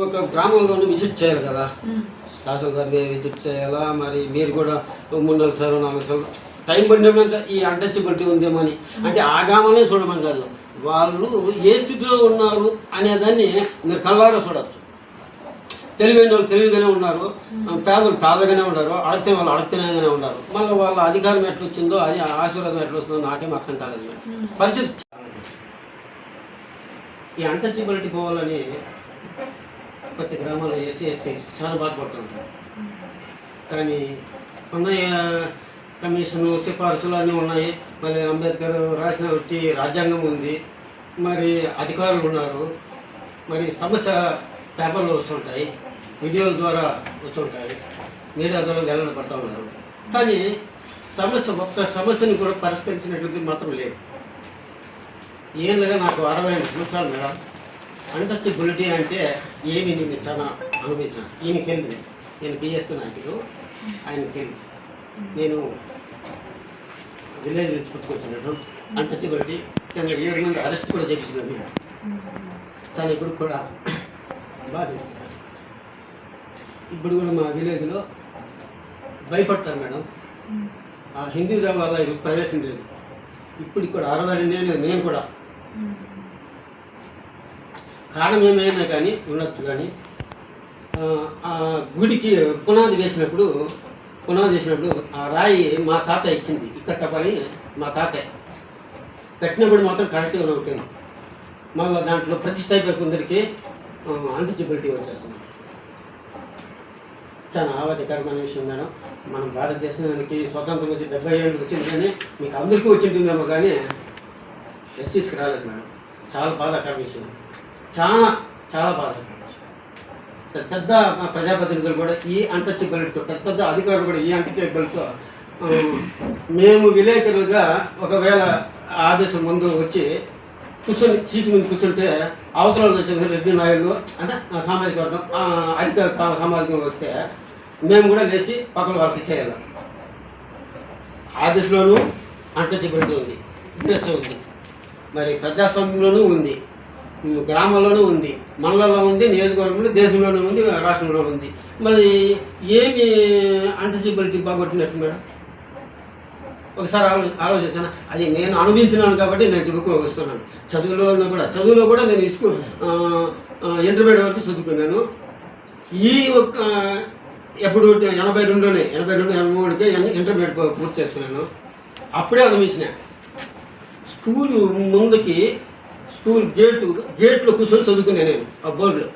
ఒక గ్రామంలోనే విజిట్ చేయాలి కదా. తహసీల్ గారు విజిట్ చేయాలా? మరి మీరు కూడా మూడు నాలుగు సార్లు నాలుగు సార్లు. టైం పడినప్పుడు ఈ అన్టచబిలిటీ ఉందేమో అని అంటే ఆ గ్రామంలో చూడమని కాదు. వాళ్ళు ఏ స్థితిలో ఉన్నారు అనేదాన్ని మీరు కళ్ళారా చూడొచ్చు. తెలివైన వాళ్ళు తెలివిగానే ఉన్నారు. పేదలు పేదగానే ఉన్నారు. అడిగితే వాళ్ళు అడిగితేనే ఉన్నారు. మళ్ళీ వాళ్ళ అధికారం ఎట్లా వచ్చిందో అది ఆశీర్వాదం ఎట్లా వస్తుందో నాకేం అర్థం కాలేదు. పరిస్థితి. ఈ అన్టచబిలిటీ పోవాలని ప్రతి గ్రామాల్లో ఎస్సీ ఎస్టీ చాలా బాధపడుతుంటారు. కానీ ఉన్నాయి కమిషన్ సిఫార్సులు అన్నీ ఉన్నాయి. మళ్ళీ అంబేద్కర్ రాసిన వచ్చి రాజ్యాంగం ఉంది. మరి అధికారులు ఉన్నారు. మరి సమస్య పేపర్లో వస్తుంటాయి. వీడియోల ద్వారా వస్తుంటాయి. మీడియా ద్వారా వెల్లడి పడుతూ ఉన్నారు. కానీ సమస్య ఒక్క సమస్యని కూడా పరిష్కరించినటువంటి మాత్రం లేదు. ఏళ్ళగా నాకు అరవై సంవత్సరాలు మేడం. అన్టచబిలిటీ అంటే ఏమి నేను చాలా అనుభవించిన. ఈయన తెలియదు నేను. బిఎస్పీ నాయకుడు. ఆయన తెలియదు నేను విలేజ్ నుంచి పుట్టుకొచ్చినాడు. అన్టచబిలిటీ కింద ఏడు మంది అరెస్ట్ కూడా చేపించినాడు చాలా ఇప్పుడు కూడా బాగా చేస్తున్నారు. ఇప్పుడు కూడా మా విలేజ్లో భయపడతారు మేడం. ఆ హిందీ దాని ఇది ప్రవేశం లేదు. ఇప్పుడు కూడా అరవై రెండేళ్ళు నేను కూడా. కారణం ఏమైనా కానీ ఉండొచ్చు కానీ ఆ, గుడికి పునాది వేసినప్పుడు పునాది వేసినప్పుడు ఆ రాయి మా తాత ఇచ్చింది. ఇక్కడ పని మా తాతయ్య కట్టినప్పుడు మాత్రం కరెక్ట్గా ఉంటుంది మళ్ళీ దాంట్లో ప్రతిష్ట అయిపోయి కొందరికి అన్టచబిలిటీ వచ్చేస్తుంది. చాలా ఆవాదకరమైన విషయం మేడం. మన భారతదేశానికి స్వతంత్రం వచ్చి డెబ్బై ఏళ్ళు వచ్చింది కానీ మీకు అందరికీ వచ్చింటుందేమో కానీ ఎస్సీస్కి రాలేదు మేడం. చాలా బాధాకర విషయం. చాలా చాలా బాధ పెద్ద పెద్ద ప్రజాప్రతినిధులు కూడా ఈ అంటచబిలిటీతో పెద్ద పెద్ద అధికారులు కూడా ఈ అంటచబిలిటీతో మేము విలేకరులుగా ఒకవేళ ఆఫీసు ముందు వచ్చి కూర్చొని సీటు మీద కూర్చుంటే అవతల వాళ్ళు రెడ్డి నాయుడు అంటే సామాజిక వర్గం అధిక కా- సామాజిక వస్తే మేము కూడా లేచి పక్కన వాళ్ళకి ఇచ్చేయాలి. ఆఫీస్లోనూ అంటచబిలిటీ ఉంది. ఉంది. మరి ప్రజాస్వామ్యంలోనూ ఉంది. గ్రామంలోనూ ఉంది. మండలంలో ఉంది నియోజకవర్గంలో దేశంలోనూ ఉంది రాష్ట్రంలో ఉంది. మరి ఏమి అంటచబిలిటీ బాగొట్టినట్టు మేడం? ఒకసారి ఆలో ఆలోచించాను? అది నేను అనుభవించినాను కాబట్టి నేను చెప్పుకోవస్తున్నాను చదువులో కూడా చదువులో కూడా నేను స్కూల్ ఇంటర్మీడియట్ వరకు చదువుకున్నాను. ఈ ఒక్క ఎప్పుడు ఎనభై రెండులోనే ఎనభై రెండు ఎనభై మూడుకే ఇంటర్మీడియట్ పూర్తి చేసుకున్నాను. అప్పుడే అనుభవించిన. స్కూలు ముందుకి స్కూల్ గేట్ గేట్లో కూర్చొని చదువుకునే నేను ఆ బోర్డులో.